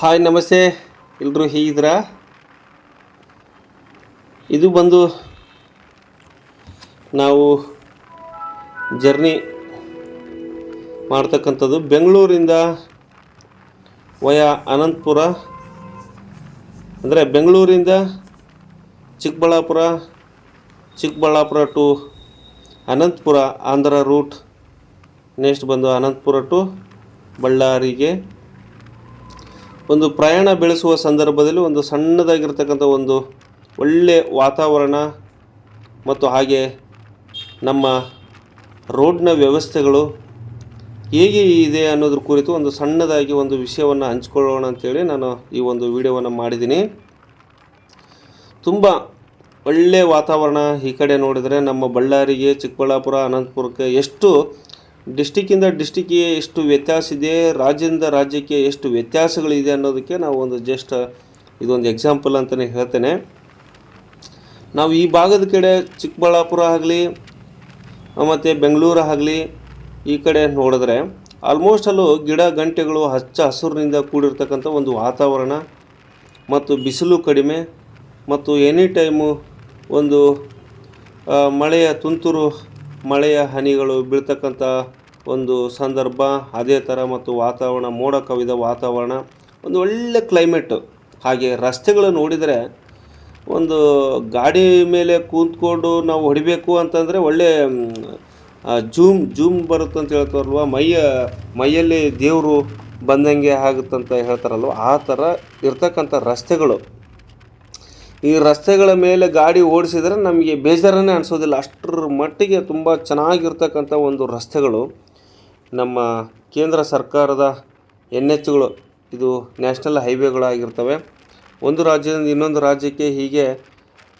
Hi, ನಮಸ್ತೆ. ಎಲ್ಲರೂ ಹೀಗಿದ್ದೀರಾ? ಇದು ಬಂದು ನಾವು ಜರ್ನಿ ಮಾಡ್ತಕ್ಕಂಥದ್ದು ಬೆಂಗಳೂರಿಂದ ವಯ ಅನಂತಪುರ, ಅಂದರೆ ಬೆಂಗಳೂರಿಂದ Chikkaballapur Chikkaballapur to Anantapur, Andhra route, next ಬಂದು ಅನಂತಪುರ ಟು ಬಳ್ಳಾರಿಗೆ. ಒಂದು ಪ್ರಯಾಣ ಬೆಳೆಸುವ ಸಂದರ್ಭದಲ್ಲಿ ಒಂದು ಸಣ್ಣದಾಗಿರ್ತಕ್ಕಂಥ ಒಂದು ಒಳ್ಳೆಯ ವಾತಾವರಣ ಮತ್ತು ಹಾಗೆ ನಮ್ಮ ರೋಡ್ನ ವ್ಯವಸ್ಥೆಗಳು ಹೇಗೆ ಇದೆ ಅನ್ನೋದ್ರ ಕುರಿತು ಒಂದು ಸಣ್ಣದಾಗಿ ಒಂದು ವಿಷಯವನ್ನು ಹಂಚ್ಕೊಳ್ಳೋಣ ಅಂತೇಳಿ ನಾನು ಈ ಒಂದು ವಿಡಿಯೋವನ್ನು ಮಾಡಿದ್ದೀನಿ. ತುಂಬ ಒಳ್ಳೆಯ ವಾತಾವರಣ ಈ ಕಡೆ ನೋಡಿದರೆ ನಮ್ಮ ಬಳ್ಳಾರಿಗೆ, ಚಿಕ್ಕಬಳ್ಳಾಪುರ, ಅನಂತಪುರಕ್ಕೆ ಎಷ್ಟು ಡಿಸ್ಟಿಕ್ಕಿಂದ ಡಿಸ್ಟಿಕ್ಕಿಗೆ ಎಷ್ಟು ವ್ಯತ್ಯಾಸ ಇದೆ, ರಾಜ್ಯದಿಂದ ರಾಜ್ಯಕ್ಕೆ ಎಷ್ಟು ವ್ಯತ್ಯಾಸಗಳಿದೆ ಅನ್ನೋದಕ್ಕೆ ನಾವು ಒಂದು ಜಸ್ಟ್ ಇದೊಂದು ಎಕ್ಸಾಂಪಲ್ ಅಂತಲೇ ಹೇಳ್ತೇನೆ. ನಾವು ಈ ಭಾಗದ ಕಡೆ ಚಿಕ್ಕಬಳ್ಳಾಪುರ ಆಗಲಿ, ಮತ್ತು ಬೆಂಗಳೂರು ಆಗಲಿ, ಈ ಕಡೆ ನೋಡಿದ್ರೆ ಆಲ್ಮೋಸ್ಟ್ ಅಲ್ಲೂ ಗಿಡ ಗಂಟೆಗಳು ಹಚ್ಚ ಹಸುರಿನಿಂದ ಕೂಡಿರ್ತಕ್ಕಂಥ ಒಂದು ವಾತಾವರಣ ಮತ್ತು ಬಿಸಿಲು ಕಡಿಮೆ ಮತ್ತು ಎನಿ ಟೈಮು ಒಂದು ಮಳೆಯ ತುಂತುರು ಮಳೆಯ ಹನಿಗಳು ಬೀಳ್ತಕ್ಕಂಥ ಒಂದು ಸಂದರ್ಭ, ಅದೇ ಥರ ಮತ್ತು ವಾತಾವರಣ ಮೋಡ ಕವಿದ ವಾತಾವರಣ, ಒಂದು ಒಳ್ಳೆ ಕ್ಲೈಮೇಟು ಹಾಗೆ ರಸ್ತೆಗಳು ನೋಡಿದರೆ ಒಂದು ಗಾಡಿ ಮೇಲೆ ಕೂತ್ಕೊಂಡು ನಾವು ಹೊಡಿಬೇಕು ಅಂತಂದರೆ ಒಳ್ಳೆ ಜೂಮ್ ಜೂಮ್ ಬರುತ್ತೆ ಅಂತ ಹೇಳ್ತಾರಲ್ವ? ಮೈಯ, ಮೈಯಲ್ಲಿ ದೇವರು ಬಂದಂಗೆ ಆಗುತ್ತಂತ ಹೇಳ್ತಾರಲ್ವ? ಆ ಥರ ಇರ್ತಕ್ಕಂಥ ರಸ್ತೆಗಳು. ಈ ರಸ್ತೆಗಳ ಮೇಲೆ ಗಾಡಿ ಓಡಿಸಿದರೆ ನಮಗೆ ಬೇಜಾರನ್ನೇ ಅನಿಸೋದಿಲ್ಲ. ಅಷ್ಟರ ಮಟ್ಟಿಗೆ ತುಂಬ ಚೆನ್ನಾಗಿರ್ತಕ್ಕಂಥ ಒಂದು ರಸ್ತೆಗಳು. ನಮ್ಮ ಕೇಂದ್ರ ಸರ್ಕಾರದ ಎನ್ ಎಚ್ಗಳು ಇದು ನ್ಯಾಷನಲ್ ಹೈವೇಗಳಾಗಿರ್ತವೆ. ಒಂದು ರಾಜ್ಯದಿಂದ ಇನ್ನೊಂದು ರಾಜ್ಯಕ್ಕೆ ಹೀಗೆ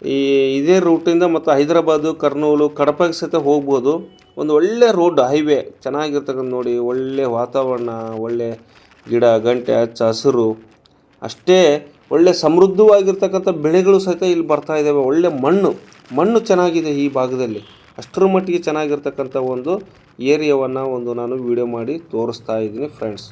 ಈ ಇದೇ ರೂಟಿಂದ ಮತ್ತು ಹೈದರಾಬಾದು, ಕರ್ನೂಲು ಕಡಪಗೆ ಸಹಿತ ಹೋಗ್ಬೋದು. ಒಂದು ಒಳ್ಳೆ ರೋಡ್, ಹೈವೇ, ಚೆನ್ನಾಗಿರ್ತಕ್ಕಂಥ ನೋಡಿ, ಒಳ್ಳೆ ವಾತಾವರಣ, ಒಳ್ಳೆ ಗಿಡ, ಗಂಟೆ, ಹಚ್ಚ, ಹಸಿರು. ಅಷ್ಟೇ ಒಳ್ಳೆ ಸಮೃದ್ಧವಾಗಿರ್ತಕ್ಕಂಥ ಬೆಳೆಗಳು ಸಹಿತ ಇಲ್ಲಿ ಬರ್ತಾ ಇದ್ದಾವೆ. ಒಳ್ಳೆ ಮಣ್ಣು ಮಣ್ಣು ಚೆನ್ನಾಗಿದೆ ಈ ಭಾಗದಲ್ಲಿ. ಅಷ್ಟರ ಮಟ್ಟಿಗೆ ಚೆನ್ನಾಗಿರ್ತಕ್ಕಂಥ ಒಂದು ಏರಿಯಾವನ್ನು ಒಂದು ನಾನು ವಿಡಿಯೋ ಮಾಡಿ ತೋರಿಸ್ತಾ ಇದ್ದೀನಿ ಫ್ರೆಂಡ್ಸ್